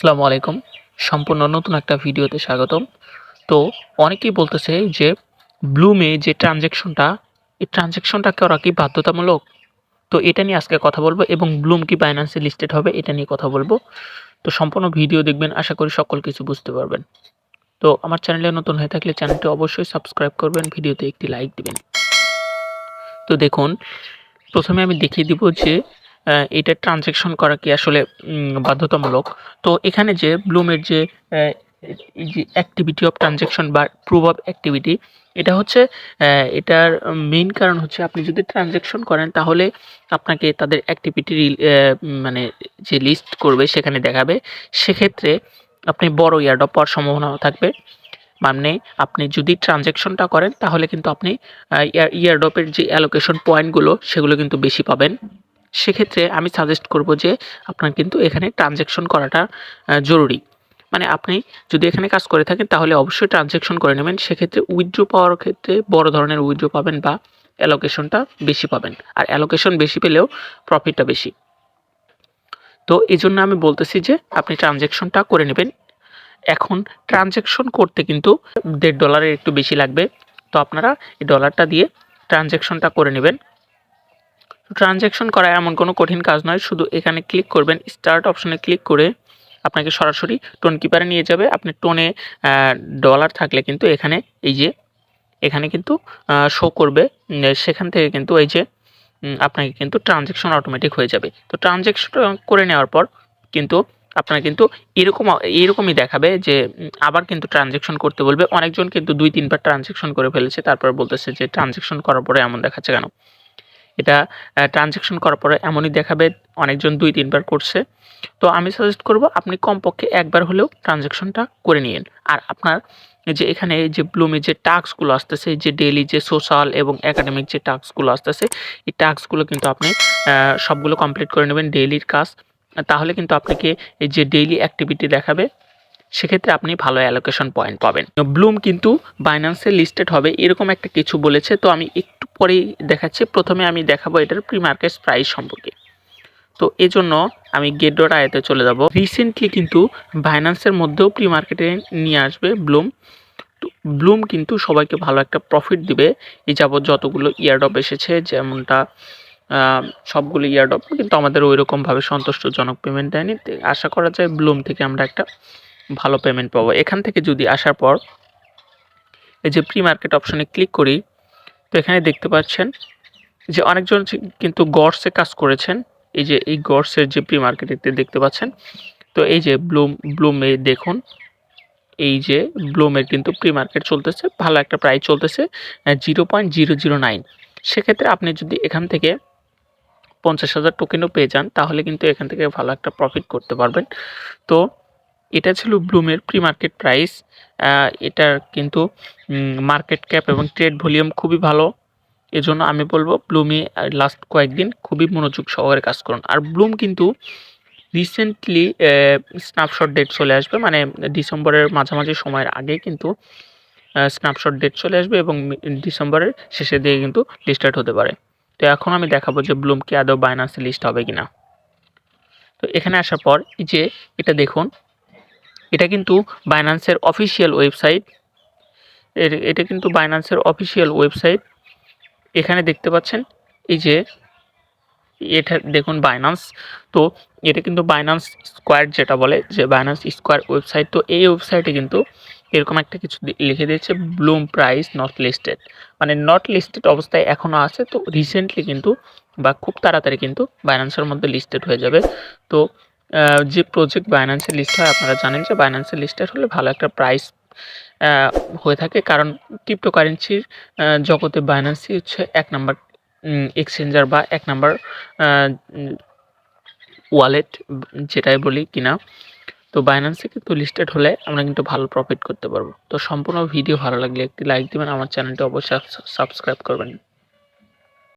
আসসালামু আলাইকুম। সম্পূর্ণ নতুন একটা ভিডিওতে স্বাগতম। তো অনেকেই বলতেছে যে ব্লুমে যে ট্রানজ্যাকশনটা এই ট্রানজ্যাকশনটা করা কি বাধ্যতামূলক? তো এটা নিয়ে আজকে কথা বলব এবং ব্লুম কি বাইন্যান্সে লিস্টেড হবে এটা নিয়ে কথা বলব। তো সম্পূর্ণ ভিডিও দেখবেন, আশা করি সকল কিছু বুঝতে পারবেন। তো আমার চ্যানেলে নতুন হয়ে থাকলে চ্যানেলটি অবশ্যই সাবস্ক্রাইব করবেন, ভিডিওতে একটি লাইক দিবেন। তো দেখুন, প্রথমে আমি দেখিয়ে দিব যে এটা ট্রানজ্যাকশন করা কি আসলে বাধ্যতামূলক? তো এখানে যে ব্লুমের যে যে অ্যাক্টিভিটি অফ ট্রানজ্যাকশন বা প্রুভ অফ অ্যাক্টিভিটি এটা হচ্ছে এটার মেইন কারণ হচ্ছে আপনি যদি ট্রানজ্যাকশন করেন, তাহলে আপনাকে তাদের অ্যাক্টিভিটি মানে যে লিস্ট করবে, সেখানে দেখাবে। সেক্ষেত্রে আপনি বড় ইয়ারডপ পাওয়ার সম্ভাবনা থাকবে। মানে আপনি যদি ট্রানজ্যাকশনটা করেন, তাহলে কিন্তু আপনি ইয়ারডপের যে অ্যালোকেশন পয়েন্টগুলো সেগুলো কিন্তু বেশি পাবেন। সেক্ষেত্রে আমি সাজেস্ট করব যে আপনার কিন্তু এখানে ট্রানজ্যাকশন করাটা জরুরি। মানে আপনি যদি এখানে কাজ করে থাকেন, তাহলে অবশ্যই ট্রানজ্যাকশন করে নেবেন। সেক্ষেত্রে উইথড্র পাওয়ার ক্ষেত্রে বড় ধরনের উইথড্র পাবেন বা অ্যালোকেশনটা বেশি পাবেন। আর অ্যালোকেশন বেশি পেলেও প্রফিটটা বেশি। তো এই জন্য আমি বলতেছি যে আপনি ট্রানজ্যাকশনটা করে নেবেন। এখন ট্রানজ্যাকশন করতে কিন্তু দেড় ডলারের একটু বেশি লাগবে। তো আপনারা এই ডলারটা দিয়ে ট্রানজ্যাকশনটা করে নেবেন। ট্রানজ্যাকশন করা এমন কোনো কঠিন কাজ নয়। শুধু এখানে ক্লিক করবেন স্টার্ট অপশনে ক্লিক করে আপনাকে সরাসরি টোন কিপারে নিয়ে যাবে। আপনি টোনে ডলার থাকলে কিন্তু এখানে এই যে, এখানে কিন্তু শো করবে। সেখান থেকে কিন্তু এই যে আপনাকে কিন্তু ট্রানজ্যাকশন অটোমেটিক হয়ে যাবে। তো ট্রানজ্যাকশন করে নেওয়ার পর কিন্তু আপনার কিন্তু এরকম, এরকমই দেখাবে যে আবার কিন্তু ট্রানজ্যাকশন করতে বলবে। অনেকজন কিন্তু দুই, তিনবার ট্রানজ্যাকশন করে ফেলেছে, তারপর বলতেছে যে ট্রানজ্যাকশন করার পরে এমন দেখাচ্ছে কেন? এটা ট্রানজ্যাকশন করার পরে এমনই দেখাবে অনেকজন দুই, তিনবার করছে। তো আমি সাজেস্ট করব আপনি কমপক্ষে একবার হলেও ট্রানজ্যাকশনটা করে নিন আর আপনার যে এখানে যে ব্লুমে যে টাস্কগুলো আসতেছে যে ডেইলি যে সোশ্যাল এবং একাডেমিক যে টাস্কগুলো আসতেছে, এই টাস্কগুলো কিন্তু আপনি সবগুলো কমপ্লিট করে নেবেন ডেইলির কাজ। তাহলে কিন্তু আপনাকে এই যে ডেইলি অ্যাক্টিভিটি দেখাবে সেক্ষেত্রে আপনি ভালো অ্যালোকেশন পয়েন্ট পাবেন। ব্লুম কিন্তু বাইন্যান্সে লিস্টেড হবে এরকম একটা কিছু বলেছে, তো আমি একটু পরেই দেখাচ্ছি। প্রথমে আমি দেখাবো এটার প্রি মার্কেট প্রাইস সম্পর্কে। তো এজন্য আমি গেট আয়াতে চলে যাব। রিসেন্টলি কিন্তু বাইন্যান্সের মধ্যেও প্রি মার্কেটে নিয়ে আসবে ব্লুম তো ব্লুম কিন্তু সবাইকে ভালো একটা প্রফিট দিবে। এই যাবৎ যতগুলো ইয়ারডপ এসেছে, যেমনটা সবগুলো ইয়ারডপ কিন্তু আমাদের ওই রকমভাবে সন্তুষ্টজনক পেমেন্ট দেয়নি। আশা করা যায় ব্লুম থেকে আমরা একটা ভালো পেমেন্ট পাবো। এখান থেকে যদি আসার পর এই যে প্রি মার্কেট অপশনে ক্লিক করি, তো এখানে দেখতে পাচ্ছেন যে অনেকজন কিন্তু গডসে কাজ করেছেন। এই যে, এই গডসের যে প্রি মার্কেটে দেখতে পাচ্ছেন। তো এই যে ব্লুম ব্লুমে দেখুন, এই যে ব্লুমের কিন্তু প্রি মার্কেট চলতেছে, ভালো একটা প্রাইস চলতেছে zero point zero zero nine সেক্ষেত্রে আপনি যদি এখান থেকে পঞ্চাশ হাজার টোকেনও পেয়ে যান, তাহলে কিন্তু এখান থেকে ভালো একটা প্রফিট করতে পারবেন। তো এটা ছিল ব্লুমের প্রি মার্কেট প্রাইস এটার কিন্তু মার্কেট ক্যাপ এবং ট্রেড ভলিউম খুবই ভালো। এজন্য আমি বলব ব্লুমে লাস্ট কয়েকদিন খুবই মনোযোগ সহকারে কাজ করুন। আর ব্লুম কিন্তু রিসেন্টলি স্ন্যাপশট ডেট চলে আসবে মানে ডিসেম্বরের মাঝামাঝি সময়ের আগে কিন্তু স্ন্যাপশট ডেট চলে আসবে এবং ডিসেম্বরের শেষের দিকে কিন্তু লিস্টেড হতে পারে। তো এখন আমি দেখাবো যে ব্লুম কি আদৌ বাইনান্সে লিস্ট হবে কিনা। তো এখানে আসার পর যে এটা দেখুন এটা কিন্তু বাইনান্সের অফিসিয়াল ওয়েবসাইট এটা কিন্তু বাইনান্সের অফিসিয়াল ওয়েবসাইট এখানে দেখতে পাচ্ছেন, এই যে এটা দেখুন বাইনান্স তো এটা কিন্তু বাইনান্স স্কোয়ার যেটা বলে, যে বাইনান্স স্কোয়ার ওয়েবসাইট তো এই ওয়েবসাইটে কিন্তু এরকম একটা কিছু লিখে দিয়েছে ব্লুম প্রাইস নট লিস্টেড মানে নট লিস্টেড অবস্থায় এখনও আছে। তো রিসেন্টলি কিন্তু বা খুব তাড়াতাড়ি কিন্তু বাইনান্সের মধ্যে লিস্টেড হয়ে যাবে। তো যে প্রজেক্ট বাইন্যান্সে লিস্ট হয়, আপনারা জানেন যে বাইন্যান্সে লিস্টেড হলে ভালো একটা প্রাইস হয়ে থাকে। কারণ ক্রিপ্টোকারেন্সির জগতে বাইন্যান্সই হচ্ছে এক নাম্বার এক্সচেঞ্জার বা এক নাম্বার ওয়ালেট যেটাই বলি কিনা। তো বাইন্যান্সে কিন্তু লিস্টেড হলে আমরা কিন্তু ভালো প্রফিট করতে পারব। তো সম্পূর্ণ ভিডিও ভালো লাগলে একটি লাইক দিবেন, আমার চ্যানেলটি অবশ্যই সাবস্ক্রাইব করবেন।